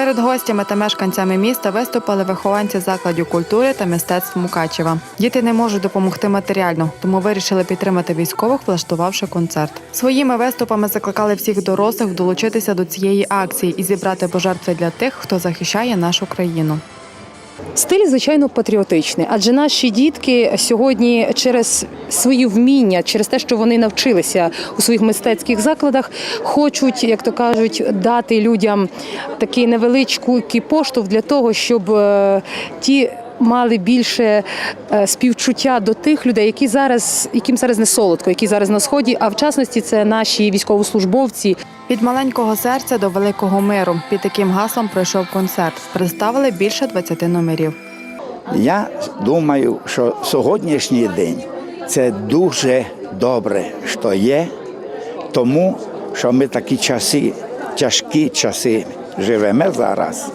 Перед гостями та мешканцями міста виступили вихованці закладів культури та мистецтв Мукачева. Діти не можуть допомогти матеріально, тому вирішили підтримати військових, влаштувавши концерт. Своїми виступами закликали всіх дорослих долучитися до цієї акції і зібрати пожертви для тих, хто захищає нашу країну. Стиль, звичайно, патріотичний, адже наші дітки сьогодні через свої вміння, через те, що вони навчилися у своїх мистецьких закладах, хочуть, як то кажуть, дати людям такий невеличкий поштовх для того, щоб е, ті. Мали більше е, співчуття до тих людей, які зараз, яким зараз не солодко, які зараз на сході. А в частності це наші військовослужбовці, Від маленького серця до великого миру під таким гаслом пройшов концерт. Представили більше 20 номерів. Я думаю, що сьогоднішній день це дуже добре, що є, тому що ми такі часи, тяжкі часи живемо зараз,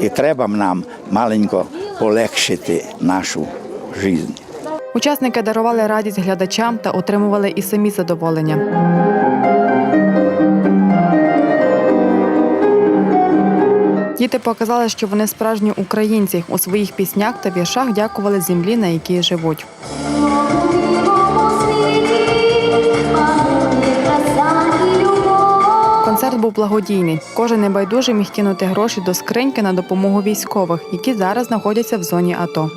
і треба нам маленько полегшити нашу життя. Учасники дарували радість глядачам та отримували і самі задоволення. Діти показали, що вони справжні українці у своїх піснях та віршах дякували землі, на якій живуть. Концерт був благодійний. Кожен небайдужий міг кинути гроші до скриньки на допомогу військових, які зараз знаходяться в зоні АТО.